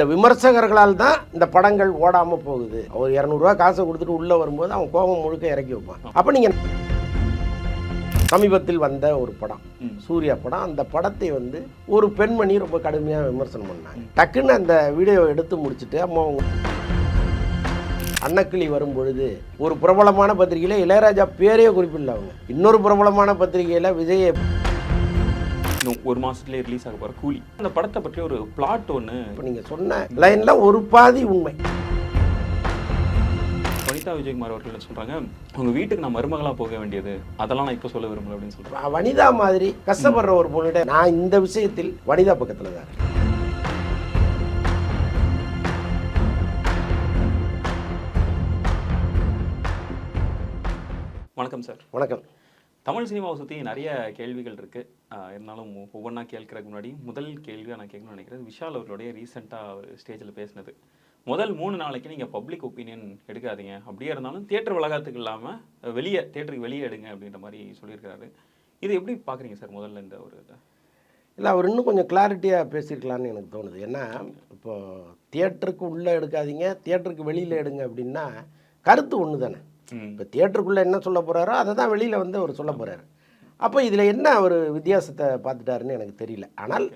இந்த விமர்சகர்களால் தான் இந்த படங்கள் ஓடாமல் போகுது. ஒரு இரநூறுவா காசை கொடுத்துட்டு உள்ளே வரும்போது அவன் கோபம் முழுக்க இறக்கி வைப்பான். அப்போ நீங்கள் சமீபத்தில் வந்த ஒரு படம். சூர்யா படம். அந்த படத்தை வந்து ஒரு பெண்மணி ரொம்ப கடுமையாக விமர்சனம் பண்ணாங்க. டக்குன்னு அந்த வீடியோ எடுத்து முடிச்சுட்டு அம்மா அவங்க அன்னக்கிளி வரும் பொழுது ஒரு பிரபலமான பத்திரிகையில் இளையராஜா பேரே குறிப்பிடல அவங்க. இன்னொரு பிரபலமான பத்திரிகையில் விஜயை இன்னும் ஒரு மாசத்துலயே ரிலீஸ் ஆக போற கூலி. அந்த படத்தை பற்றி ஒரு பிளாட் ஒன்று இப்போ நீங்கள் சொன்ன லைனில் ஒரு பாதி உண்மை. வனிதா விஜயகுமார் அவர்கள் என்ன சொல்றாங்க? உங்க வீட்டுக்கு நான் மருமகளா போக வேண்டியது. அதெல்லாம் நான் இப்போ சொல்ல விரும்பல அப்படின்னு சொல்றாங்க. வ- வனிதா மாதிரி கஷ்டப்படுற ஒரு பொண்ணுகிட்ட நான் இந்த விஷயத்தில் வனிதா பக்கத்தில் தான். வணக்கம் சார். வணக்கம். தமிழ் சினிமாவை சுற்றி நிறைய கேள்விகள் இருக்கு. ஆஹ் இருந்தாலும் ஒவ்வொன்றா கேட்கறதுக்கு முன்னாடி முதல் கேள்வியாக நான் கேட்கணும்னு நினைக்கிறேன். விஷால் அவர்களுடைய ரீசெண்டாக ஒரு ஸ்டேஜில் பேசினது. முதல் மூணு நாளைக்கு நீங்கள் பப்ளிக் ஒப்பீனியன் எடுக்காதீங்க. அப்படியே இருந்தாலும் தியேட்டர் வளாகத்துக்கு இல்லாமல் வெளியே தியேட்டருக்கு வெளியே எடுங்க அப்படின்ற மாதிரி சொல்லியிருக்காரு இது எப்படி பார்க்குறீங்க சார் முதல்ல இந்த ஒரு இதை? இல்லை அவர் இன்னும் கொஞ்சம் கிளாரிட்டியாக பேசியிருக்கலான்னு எனக்கு தோணுது. ஏன்னா இப்போ தியேட்டருக்கு உள்ளே எடுக்காதீங்க தியேட்டருக்கு வெளியில் எடுங்க அப்படின்னா கருத்து ஒன்று தானே இப்போ தியேட்டருக்குள்ளே என்ன சொல்ல போகிறாரோ அதை தான் வெளியில் வந்து அவர் சொல்ல போகிறாரு அப்போ இதில் என்ன அவர் வித்தியாசத்தை பார்த்துட்டாருன்னு எனக்கு தெரியல. ஆனால்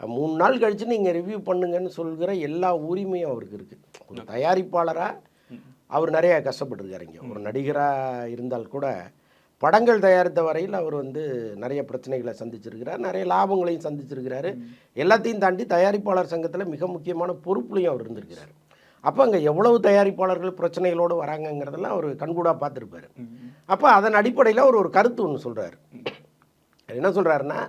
மூணு நாள் கழித்து நீங்கள் ரிவ்யூ பண்ணுங்கன்னு சொல்கிற எல்லா உரிமையும் அவருக்கு இருக்குது ஒரு தயாரிப்பாளராக அவர் நிறையா கஷ்டப்பட்டிருக்காரு இங்கே. ஒரு நடிகராக இருந்தால் கூட படங்கள் தயாரித்த வரையில் அவர் வந்து நிறைய பிரச்சனைகளை சந்திச்சிருக்கிறார். நிறைய லாபங்களையும் சந்திச்சிருக்கிறாரு. எல்லாத்தையும் தாண்டி தயாரிப்பாளர் சங்கத்தில் மிக முக்கியமான பொறுப்புலையும் அவர் இருந்திருக்கிறார். அப்போ அங்கே எவ்வளவு தயாரிப்பாளர்கள் பிரச்சனைகளோடு வராங்கங்கிறதெல்லாம் அவர் கண்கூடாக பார்த்துருப்பாரு. அப்போ அதன் அடிப்படையில் அவர் ஒரு கருத்து ஒன்று சொல்கிறார் என்ன சொல்கிறாருன்னா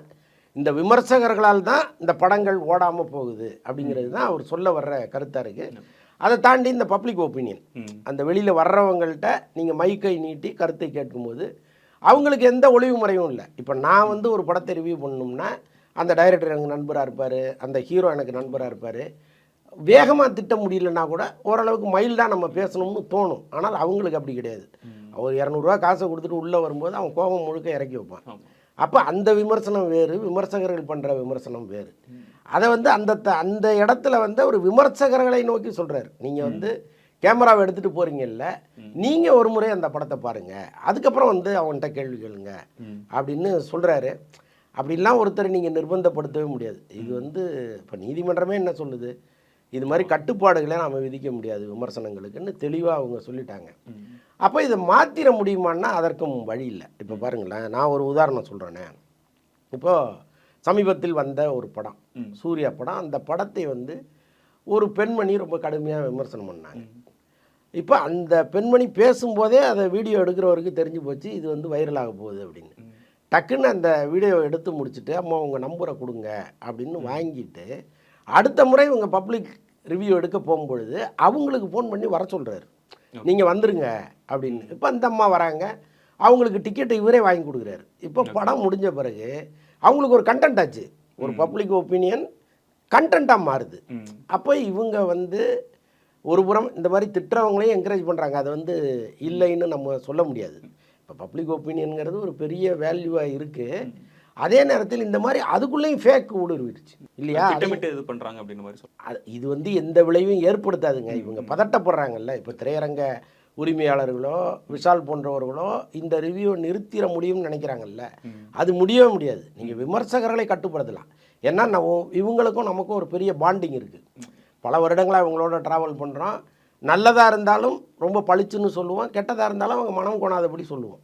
இந்த விமர்சகர்களால் தான் இந்த படங்கள் ஓடாமல் போகுது அப்படிங்கிறது தான் அவர் சொல்ல வர்ற கருத்தாக இருக்குது அதை தாண்டி இந்த பப்ளிக் ஒப்பீனியன் அந்த வெளியில் வர்றவங்கள்ட்ட நீங்கள் மைக்கை நீட்டி கருத்தை கேட்கும்போது அவங்களுக்கு எந்த ஒளிவு முறையும் இல்லை. இப்போ நான் வந்து ஒரு படத்தை ரிவ்யூ பண்ணணும்னா அந்த டைரக்டர் எனக்கு நண்பராக இருப்பார் அந்த ஹீரோ எனக்கு நண்பராக இருப்பார் வேகமாக திட்ட முடியலன்னா கூட ஓரளவுக்கு மைல்டாக நம்ம பேசணும்னு தோணும். ஆனால் அவங்களுக்கு அப்படி கிடையாது. அவர் இரநூறுவா காசை கொடுத்துட்டு உள்ளே வரும்போது அவன் கோபம் முழுக்க இறக்கி வைப்பான். அப்போ அந்த விமர்சனம் வேறு விமர்சகர்கள் பண்ணுற விமர்சனம் வேறு. அதை வந்து அந்த த- அந்த இடத்துல வந்து ஒரு விமர்சகர்களை நோக்கி சொல்கிறார் நீங்கள் வந்து கேமராவை எடுத்துகிட்டு போகிறீங்கல்ல நீங்கள் ஒரு முறை அந்த படத்தை பாருங்கள் அதுக்கப்புறம் வந்து அவன்கிட்ட கேள்வி கேளுங்க அப்படின்னு சொல்கிறாரு அப்படிலாம் ஒருத்தரை நீங்கள் நிர்பந்தப்படுத்தவே முடியாது. இது வந்து இப்போ நீதிமன்றமே என்ன சொல்லுது? இது மாதிரி கட்டுப்பாடுகளை நாம் விதிக்க முடியாது விமர்சனங்களுக்குன்னு தெளிவாக அவங்க சொல்லிட்டாங்க. அப்போ இதை மாற்றிட முடியுமான்னா அதற்கும் வழி இல்லை. இப்போ பாருங்களேன் நான் ஒரு உதாரணம் சொல்கிறேனே இப்போது சமீபத்தில் வந்த ஒரு படம். சூர்யா படம். அந்த படத்தை வந்து ஒரு பெண்மணி ரொம்ப கடுமையாக விமர்சனம் பண்ணாங்க. இப்போ அந்த பெண்மணி பேசும்போதே அதை வீடியோ எடுக்கிறவருக்கு தெரிஞ்சு போச்சு இது வந்து வைரலாக போகுது அப்படின்னு. டக்குன்னு அந்த வீடியோ எடுத்து முடிச்சுட்டு அம்மா உங்கள் நம்பரை கொடுங்க அப்படின்னு வாங்கிட்டு அடுத்த முறை இவங்க பப்ளிக் ரிவ்யூ எடுக்க போகும்பொழுது அவங்களுக்கு ஃபோன் பண்ணி வர சொல்கிறாரு நீங்கள் வந்துருங்க அப்படின்னு. இப்போ அந்த அம்மா வராங்க. அவங்களுக்கு டிக்கெட்டை இவரே வாங்கி கொடுக்குறாரு. இப்போ படம் முடிஞ்ச பிறகு அவங்களுக்கு ஒரு கண்டென்ட் ஆச்சு. ஒரு பப்ளிக் ஒப்பீனியன் கண்டென்ட்டாக மாறுது. அப்போ இவங்க வந்து ஒரு புறம் இந்த மாதிரி திட்டுறவங்களையும் என்கரேஜ் பண்ணுறாங்க அதை வந்து இல்லைன்னு நம்ம சொல்ல முடியாது. இப்போ பப்ளிக் ஒப்பீனியனுங்கிறது ஒரு பெரிய வேல்யூவாக இருக்குது அதே நேரத்தில் இந்த மாதிரி அதுக்குள்ளேயும் ஃபேக் ஊடுருவிடுச்சு. இல்லையா? திட்டமிட்டு இது பண்றாங்க அப்படின்ற மாதிரி அது- இது வந்து எந்த விளைவும் ஏற்படுத்தாதுங்க. இவங்க பதட்டப்படுறாங்கல்ல. இப்போ திரையரங்க உரிமையாளர்களோ விஷால் போன்றவர்களோ இந்த ரிவ்யூவை நிறுத்திட முடியும்னு நினைக்கிறாங்கல்ல. அது முடியவே முடியாது. நீங்கள் விமர்சகர்களை கட்டுப்படுத்தலாம். ஏன்னா நம்ம இவங்களுக்கும் நமக்கும் ஒரு பெரிய பாண்டிங் இருக்குது பல வருடங்களாக இவங்களோட ட்ராவல் பண்ணுறோம் நல்லதாக இருந்தாலும் ரொம்ப பளிச்சுன்னு சொல்லுவோம். கெட்டதாக இருந்தாலும் அவங்க மனம் கோணாதபடி சொல்லுவோம்.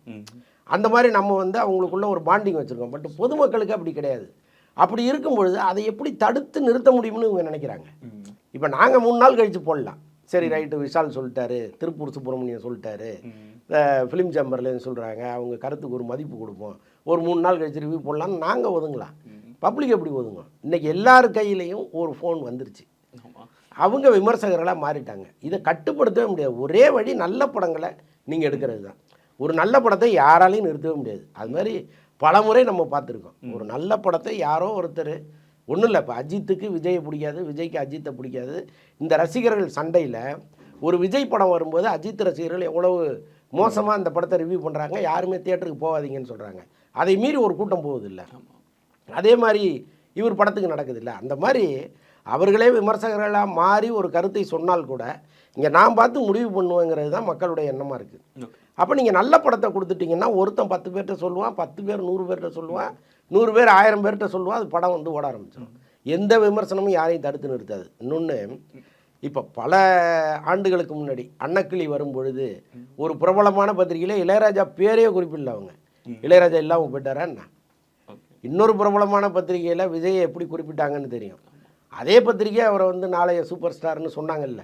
அந்த மாதிரி நம்ம வந்து அவங்களுக்குள்ள ஒரு பாண்டிங் வச்சுருக்கோம். பட் பொதுமக்களுக்கு அப்படி கிடையாது. அப்படி இருக்கும் பொழுது அதை எப்படி தடுத்து நிறுத்த முடியும்னு இவங்க நினைக்கிறாங்க. இப்போ நாங்கள் மூணு நாள் கழித்து போடலாம். சரி ரைட்டு விஷால் சொல்லிட்டாரு திருப்பூர் சுப்பிரமணியன் சொல்லிட்டாரு ஃபிலிம் சேம்பர்லேருந்து சொல்கிறாங்க அவங்க கருத்துக்கு ஒரு மதிப்பு கொடுப்போம். ஒரு மூணு நாள் கழிச்சு ரிவ்யூ போடலாம்னு நாங்கள் ஒதுங்கலாம். பப்ளிக் எப்படி ஒதுங்கும்? இன்றைக்கி எல்லார் கையிலையும் ஒரு ஃபோன் வந்துருச்சு. அவங்க விமர்சகர்களாக மாறிட்டாங்க. இதை கட்டுப்படுத்தவே முடியாது. ஒரே வழி நல்ல படங்களை நீங்கள் எடுக்கிறது தான். ஒரு நல்ல படத்தை யாராலையும் நிறுத்தவே முடியாது. அது மாதிரி பல முறை நம்ம பார்த்துருக்கோம். ஒரு நல்ல படத்தை யாரோ ஒருத்தர் ஒன்றும் இல்லை இப்போ அஜித்துக்கு விஜயை பிடிக்காது விஜய்க்கு அஜித்தை பிடிக்காது. இந்த ரசிகர்கள் சண்டையில் ஒரு விஜய் படம் வரும்போது அஜித் ரசிகர்கள் எவ்வளவு மோசமாக அந்த படத்தை ரிவ்யூ பண்ணுறாங்க யாருமே தியேட்டருக்கு போகாதீங்கன்னு சொல்கிறாங்க அதை மீறி ஒரு கூட்டம் போகுது இல்லை அதே மாதிரி இவர் படத்துக்கு நடக்குது இல்லை அந்த மாதிரி அவர்களே விமர்சகர்களாக மாறி ஒரு கருத்தை சொன்னால் கூட இங்கே நான் பார்த்து முடிவு பண்ணுவேங்கிறது தான் மக்களுடைய எண்ணமாக இருக்குது. அப்போ நீங்கள் நல்ல படத்தை கொடுத்துட்டீங்கன்னா ஒருத்தன் பத்து பேர்கிட்ட சொல்லுவான் பத்து பேர் நூறு பேர்கிட்ட சொல்லுவான் நூறு பேர் ஆயிரம் பேர்கிட்ட சொல்லுவான் அது படம் வந்து ஓட ஆரம்பிச்சிடும் எந்த விமர்சனமும் யாரையும் தடுத்து நிறுத்தாது. இன்னொன்று இப்போ பல ஆண்டுகளுக்கு முன்னாடி அன்னக்கிளி வரும் பொழுது ஒரு பிரபலமான பத்திரிகையில் இளையராஜா பேரே குறிப்பிடல அவங்க. இளையராஜா இல்லாமல் போயிட்டாரா என்ன. இன்னொரு பிரபலமான பத்திரிகையில் விஜயை எப்படி குறிப்பிட்டாங்கன்னு தெரியும். அதே பத்திரிகை அவரை வந்து நாளைய சூப்பர் ஸ்டார்னு சொன்னாங்கல்ல.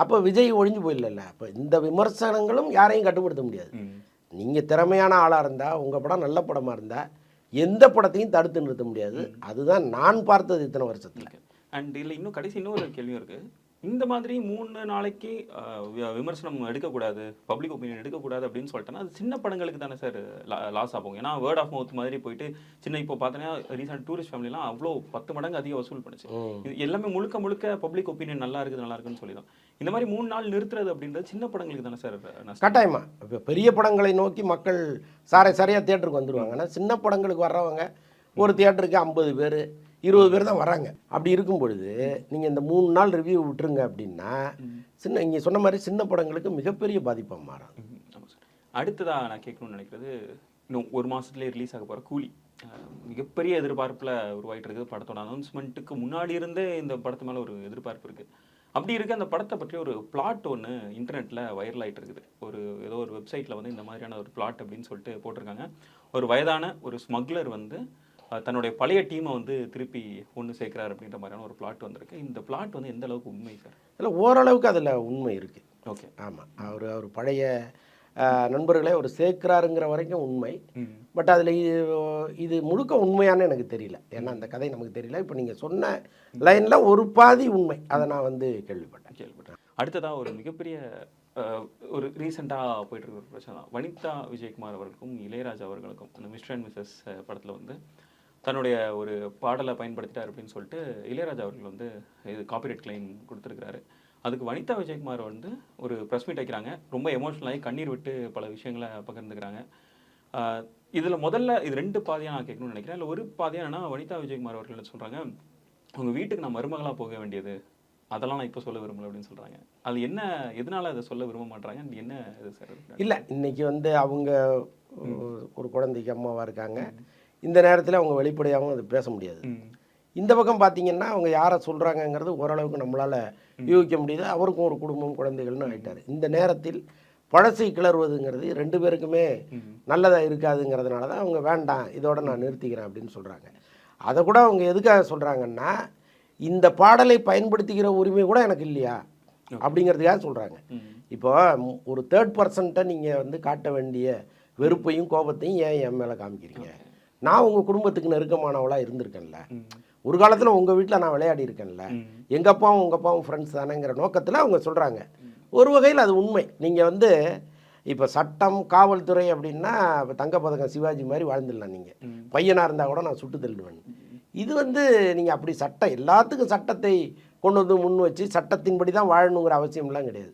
அப்போ விஜய் ஒழிஞ்சு போயிடல அப்போ இந்த விமர்சனங்களும் யாரையும் கட்டுப்படுத்த முடியாது. நீங்கள் திறமையான ஆளாக இருந்தால் உங்கள் படம் நல்ல படமாக இருந்தால் எந்த படத்தையும் தடுத்து நிறுத்த முடியாது. அதுதான் நான் பார்த்தது இத்தனை வருஷத்தில். அண்ட் இதில் இன்னும் கடைசி இன்னொரு கேள்வியும் இருக்கு. இந்த மாதிரி மூணு நாளைக்கு விமர்சனம் எடுக்கக்கூடாது பப்ளிக் ஒப்பீனியன் எடுக்கக்கூடாது அப்படின்னு சொல்லிட்டேன்னா அது சின்ன படங்களுக்கு தானே சார் லாஸ் ஆகும். ஏன்னா வேர்ட் ஆஃப் மவுத் மாதிரி போயிட்டு சின்ன இப்போ பார்த்தீங்கன்னா ரீசெண்ட் டூரிஸ்ட் ஃபேமிலிலாம் அவ்வளோ பத்து மடங்கு அதிக வசூல் பண்ணுச்சு. இது எல்லாமே முழுக்க முழுக்க பப்ளிக் ஒப்பீனியன் நல்லா இருக்குது நல்லா இருக்குன்னு சொல்லிடும் இந்த மாதிரி மூணு நாள் நிறுத்துறது அப்படின்றது சின்ன படங்களுக்கு தானே சார் கட்டாயமா. இப்போ பெரிய படங்களை நோக்கி மக்கள் சாரை சரியாக தேட்டருக்கு வந்துடுவாங்க ஆனால் சின்ன படங்களுக்கு வர்றவங்க ஒரு தியேட்டருக்கு ஐம்பது பேர் இருபது பேர் தான் வராங்க. அப்படி இருக்கும் பொழுது நீங்கள் இந்த மூணு நாள் ரிவ்யூ விட்டுருங்க அப்படின்னா சின்ன இங்கே சொன்ன மாதிரி சின்ன படங்களுக்கு மிகப்பெரிய பாதிப்பாக மாறும் அடுத்ததாக சார். நான் கேட்கணும்னு நினைக்கிறது இன்னும் ஒரு மாதத்துலேயே ரிலீஸ் ஆக போகிற கூலி. மிகப்பெரிய எதிர்பார்ப்பில் உருவாயிட்டு இருக்குது படத்தோட அனௌன்ஸ்மெண்ட்டுக்கு முன்னாடி இருந்தே இந்த படத்து மேலே ஒரு எதிர்பார்ப்பு இருக்குது அப்படி இருக்க அந்த படத்தை பற்றி ஒரு பிளாட் ஒன்று இன்டர்நெட்டில் வைரல் ஆகிட்டு இருக்குது. ஒரு ஏதோ ஒரு வெப்சைட்டில் வந்து இந்த மாதிரியான ஒரு பிளாட் அப்படின்னு சொல்லிட்டு போட்டிருக்காங்க. ஒரு வயதான ஒரு ஸ்மக்லர் வந்து தன்னுடைய பழைய டீமை வந்து திருப்பி ஒன்று சேர்க்கிறார் அப்படின்ற மாதிரியான ஒரு பிளாட் வந்திருக்கு. இந்த பிளாட் வந்து எந்த அளவுக்கு உண்மை சார் இல்லை ஓரளவுக்கு அதில் உண்மை இருக்குது ஓகே ஆமாம் அவர் அவர் பழைய நண்பர்களை அவர் சேர்க்கிறாருங்கிற வரைக்கும் உண்மை. பட் அதில் இது முழுக்க உண்மையான்னு எனக்கு தெரியல. ஏன்னா அந்த கதை நமக்கு தெரியல. இப்போ நீங்கள் சொன்ன லைனில் ஒரு பாதி உண்மை. அதை நான் வந்து கேள்விப்பட்டேன். கேள்விப்பட்டேன். அடுத்ததா ஒரு மிகப்பெரிய ஒரு ரீசெண்டாக போயிட்டு இருக்கிற ஒரு பிரச்சனை தான். வனிதா விஜயகுமார் அவர்களுக்கும் இளையராஜா அவர்களுக்கும் அந்த மிஸ்டர் அண்ட் மிஸ்ஸஸ் படத்தில் வந்து தன்னுடைய ஒரு பாடலை பயன்படுத்திட்டார் அப்படின்னு சொல்லிட்டு இளையராஜா அவர்கள் வந்து இது காப்பிரைட் கிளைம் கொடுத்துருக்கிறாரு. அதுக்கு வனிதா விஜயகுமார் வந்து ஒரு ப்ரெஸ் மீட் வைக்கிறாங்க. ரொம்ப எமோஷனல் ஆகி கண்ணீர் விட்டு பல விஷயங்களை பகிர்ந்துக்கிறாங்க. இதுல முதல்ல இது ரெண்டு பாதியா நான் கேட்கணும்னு நினைக்கிறேன். இல்லை ஒரு பாதியா என்னன்னா வனிதா விஜயகுமார் அவர்கள் என்ன சொல்றாங்க உங்க வீட்டுக்கு நான் மருமகளா போக வேண்டியது. அதெல்லாம் நான் இப்போ சொல்ல விரும்பல அப்படின்னு சொல்றாங்க. அது என்ன எதனால அதை சொல்ல விரும்ப மாட்டாங்க என்ன இது சார்? இல்லை இன்னைக்கு வந்து அவங்க ஒரு குழந்தைக்கு அம்மாவாக இருக்காங்க. இந்த நேரத்தில் அவங்க வெளிப்படையாகவும் அது பேச முடியாது. இந்த பக்கம் பார்த்தீங்கன்னா அவங்க யாரை சொல்கிறாங்கங்கிறது ஓரளவுக்கு நம்மளால் யூகிக்க முடியுது. அவருக்கும் ஒரு குடும்பம் குழந்தைகள்னு ஆயிட்டாரு. இந்த நேரத்தில் பழசை கிளறுவதுங்கிறது ரெண்டு பேருக்குமே. நல்லதாக இருக்காதுங்கிறதுனால தான் அவங்க வேண்டாம் இதோட நான் நிறுத்திக்கிறேன் அப்படின்னு சொல்கிறாங்க அதை கூட அவங்க எதுக்காக சொல்கிறாங்கன்னா இந்த பாடலை பயன்படுத்திக்கிற உரிமை கூட எனக்கு இல்லையா? அப்படிங்கிறதுக்காக சொல்கிறாங்க. இப்போ ஒரு தேர்ட் பர்சன்ட்டை நீங்கள் வந்து காட்ட வேண்டிய வெறுப்பையும் கோபத்தையும் ஏன் என் மேலே காமிக்கிறீங்க? நான் உங்கள் குடும்பத்துக்கு நெருக்கமானவளாக இருந்திருக்கேன்ல. ஒரு காலத்தில் உங்கள் வீட்டில் நான் விளையாடி இருக்கேன்ல. எங்கள் அப்பாவும் உங்கள் அப்பாவும் ஃப்ரெண்ட்ஸ் தானேங்கிற நோக்கத்தில் அவங்க சொல்கிறாங்க ஒரு வகையில் அது உண்மை. நீங்கள் வந்து இப்போ சட்டம் காவல்துறை அப்படின்னா இப்போ தங்கப்பதக்கம் சிவாஜி மாதிரி வாழ்ந்துடலாம் நீங்கள் பையனாக இருந்தால் கூட நான் சுட்டு தள்ளுவேன் இது வந்து நீங்கள் அப்படி சட்டம் எல்லாத்துக்கும் சட்டத்தை கொண்டு வந்து முன் வச்சு சட்டத்தின்படி தான் வாழணுங்கிற அவசியம்லாம் கிடையாது.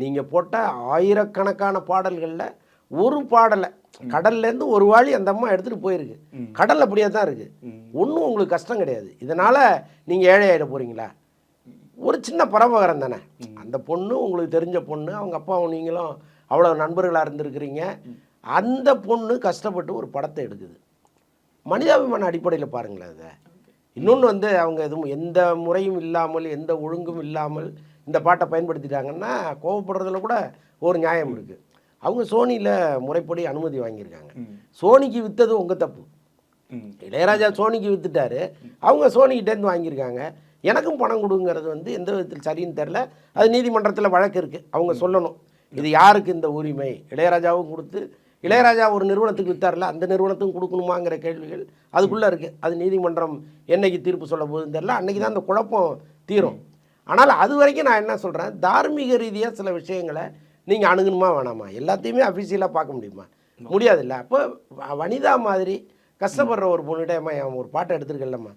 நீங்கள் போட்ட ஆயிரக்கணக்கான பாடல்களில் ஒரு பாடலை கடல்லேருந்து ஒரு வாளி அந்த அம்மா எடுத்துகிட்டு போயிருக்கு. கடல் அப்படியே தான் இருக்குது. ஒன்றும் உங்களுக்கு கஷ்டம் கிடையாது. இதனால் நீங்கள் ஏழை ஆகிட போகிறீங்களா ஒரு சின்ன பரபகரம் தானே. அந்த பொண்ணு உங்களுக்கு தெரிஞ்ச பொண்ணு அவங்க அப்பாவும் நீங்களும் அவ்வளோ நண்பர்களாக இருந்திருக்கிறீங்க. அந்த பொண்ணு கஷ்டப்பட்டு ஒரு படத்தை எடுக்குது. மனிதாபிமான அடிப்படையில் பாருங்களேன் அதை. இன்னொன்று வந்து அவங்க எதுவும் எந்த முறையும் இல்லாமல் எந்த ஒழுங்கும் இல்லாமல் இந்த பாட்டை பயன்படுத்திட்டாங்கன்னா கோவப்படுறதுல கூட ஒரு நியாயம் இருக்குது அவங்க சோனியில் முறைப்படி அனுமதி வாங்கியிருக்காங்க. சோனிக்கு விற்றது உங்கள் தப்பு. இளையராஜா சோனிக்கு வித்துட்டாரு. அவங்க சோனிக்கிட்டேருந்து வாங்கியிருக்காங்க. எனக்கும் பணம் கொடுங்கிறது வந்து எந்த விதத்தில் சரின்னு தெரில அது நீதிமன்றத்தில் வழக்கு இருக்குது அவங்க சொல்லணும். இது யாருக்கு இந்த உரிமை? இளையராஜாவும் கொடுத்து இளையராஜா ஒரு நிறுவனத்துக்கு வித்தார்ல அந்த நிறுவனத்துக்கும் கொடுக்கணுமாங்கிற கேள்விகள் அதுக்குள்ளே இருக்குது அது நீதிமன்றம் என்னைக்கு தீர்ப்பு சொல்ல போகுதுன்னு தெரில அன்றைக்கி தான் அந்த குழப்பம் தீரும். ஆனால் அது வரைக்கும் நான் என்ன சொல்கிறேன் தார்மீக ரீதியாக சில விஷயங்களை நீங்கள் அணுகணுமா வேணாமா? எல்லாத்தையுமே அஃபிஷியலாக பார்க்க முடியுமா? முடியாதுல்ல. அப்போ வனிதா மாதிரி கஷ்டப்படுற ஒரு பொண்ணுகிட்ட என் ஒரு பாட்டை எடுத்துருக்கல்லம்மா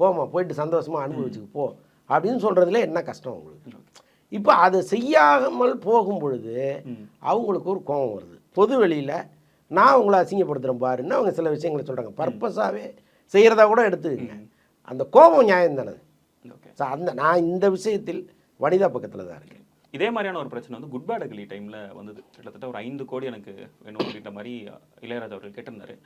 போம்மா போயிட்டு சந்தோஷமா அனுபவிச்சுக்கு போ. அப்படின்னு சொல்கிறதுல என்ன கஷ்டம் உங்களுக்கு? இப்போ அதை செய்யாமல் போகும் பொழுது. அவங்களுக்கு ஒரு கோபம் வருது. பொது வெளியில் நான் உங்களை அசிங்கப்படுத்துகிறேன் பாருன்னு அவங்க சில விஷயங்களை சொல்கிறாங்க பர்பஸாகவே செய்கிறதா கூட எடுத்துக்கங்க. அந்த கோபம் நியாயம் தானே ஸோ அந்த நான் இந்த விஷயத்தில் வனிதா பக்கத்தில் தான் இருக்கேன். இதே மாதிரியான ஒரு பிரச்சனை வந்து குட் பேட் அகலி டைமில் வந்தது. கிட்டத்தட்ட ஒரு ஐந்து கோடி எனக்கு வேணும் அப்படின்ற மாதிரி இளையராஜா அவர்கள் கேட்டிருந்தாரு.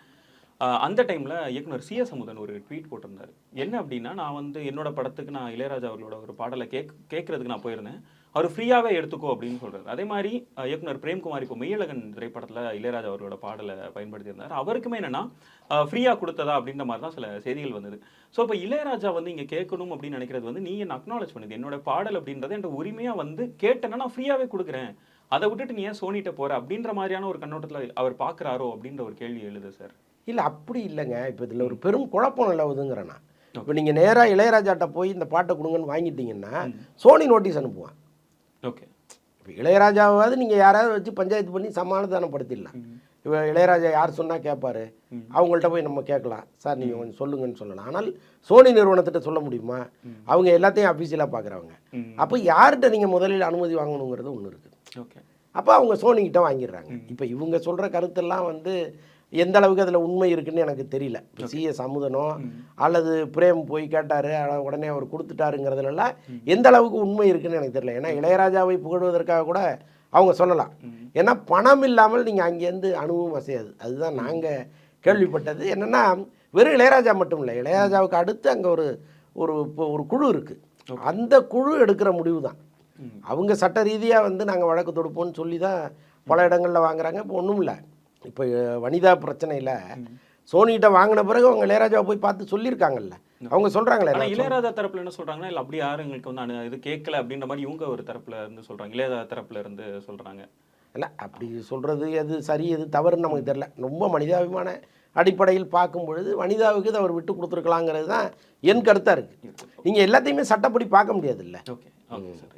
அந்த டைமில் இயக்குனர் சி எஸ் அமுதன் ஒரு ட்வீட் போட்டிருந்தார். என்ன அப்படின்னா நான் வந்து என்னோட படத்துக்கு நான் இளையராஜா அவர்களோட ஒரு பாடலை கேக் கேட்கறதுக்கு நான் போயிருந்தேன். அவர் ஃப்ரீயாவே எடுத்துக்கோ அப்படின்னு சொல்றாரு. அதே மாதிரி இயக்குனர் பிரேம்குமார் இப்போ மெய்யழகன் திரைப்படத்துல இளையராஜா அவர்களோட பாடலை பயன்படுத்தியிருந்தார். அவருக்குமே என்னன்னா ஃப்ரீயா கொடுத்ததா அப்படின்ற மாதிரி தான் சில செய்திகள் வந்தது. ஸோ இப்போ இளையராஜா வந்து இங்க கேட்கணும் அப்படின்னு நினைக்கிறது வந்து நீ என்ன அக்னாலேஜ் பண்ணுது? என்னோட பாடல் அப்படின்றது என்ற உரிமையா வந்து கேட்டேன்னா நான் ஃப்ரீயாவே கொடுக்குறேன். அதை விட்டுட்டு நீ ஏன் சோனிட்ட போற? அப்படின்ற மாதிரியான ஒரு கண்ணோட்டத்துல அவர் பாக்குறாரோ அப்படின்ற ஒரு கேள்வி எழுது சார். இல்லை அப்படி இல்லைங்க. இப்போ இதில் ஒரு பெரும் குழப்பம் நிலவுதுங்கிறேன் நான். இப்போ நீங்கள் நேராக இளையராஜாட்ட போய் இந்த பாட்டை கொடுங்கன்னு வாங்கிட்டீங்கன்னா சோனி நோட்டீஸ் அனுப்புவான். ஓகே. இப்போ இளையராஜாவாவது நீங்கள் யாராவது வச்சு பஞ்சாயத்து பண்ணி சமாதானப்படுத்திடலாம். இப்போ இளையராஜா யார் சொன்னால் கேட்பாரு அவங்கள்ட்ட போய் நம்ம கேட்கலாம். சார் நீங்கள் கொஞ்சம் சொல்லுங்கன்னு சொல்லலாம். ஆனால் சோனி நிறுவனத்திட்ட சொல்ல முடியுமா? அவங்க எல்லாத்தையும் அஃபீஷியலாக பார்க்குறவங்க. அப்போ யார்கிட்ட நீங்கள் முதலில் அனுமதி வாங்கணுங்கிறது ஒன்று இருக்குது ஓகே. அப்போ அவங்க சோனிக்கிட்ட வாங்கிடுறாங்க. இப்போ இவங்க சொல்கிற கருத்தெல்லாம் வந்து எந்த அளவுக்கு அதில் உண்மை இருக்குன்னு எனக்கு தெரியல. இப்போ சிஎஸ் அமுதனோ அல்லது பிரேம் போய் கேட்டார் உடனே அவர் கொடுத்துட்டாருங்கிறதுலாம் எந்த அளவுக்கு உண்மை இருக்குன்னு எனக்கு தெரியல. ஏன்னா இளையராஜாவை புகழ்வதற்காக கூட அவங்க சொல்லலாம். ஏன்னா பணம் இல்லாமல் நீங்கள் அங்கேருந்து அணுவும் அசையாது அதுதான் நாங்கள் கேள்விப்பட்டது. என்னென்னா வெறும் இளையராஜா மட்டும் இல்லை இளையராஜாவுக்கு அடுத்து அங்கே ஒரு ஒரு இப்போ ஒரு குழு இருக்குது அந்த குழு எடுக்கிற முடிவு தான். அவங்க சட்ட ரீதியாக வந்து நாங்கள் வழக்கு தொடுப்போம்னு சொல்லி தான் பல இடங்களில் வாங்குறாங்க. இப்போ ஒன்றும் இல்லை. இப்போ வனிதா பிரச்சனையில் சோனிகிட்ட வாங்கின பிறகு அவங்க இளையராஜாவை போய் பார்த்து சொல்லியிருக்காங்கல்ல. அவங்க சொல்கிறாங்களே ஆனா இளையராஜா தரப்புல என்ன சொல்றாங்கன்னா இல்ல அப்படி யாரும் எங்களுக்கு வந்து இது கேட்கல அப்படின்ற மாதிரி இவங்க ஒரு தரப்புல இருந்து சொல்றாங்க. இளையராஜா தரப்புல இருந்து சொல்றாங்க. இல்லை அப்படி சொல்கிறது எது சரி எது தவறுன்னு நமக்கு தெரியல. ரொம்ப மனிதாபிமான அடிப்படையில் பார்க்கும் பொழுது வனிதாவுக்கு இதை அவர் விட்டு கொடுத்துருக்கலாங்கிறது தான் என் கருத்தாக இருக்குது நீங்கள் எல்லாத்தையுமே சட்டப்படி பார்க்க முடியாதுல்ல. Okay okay sir.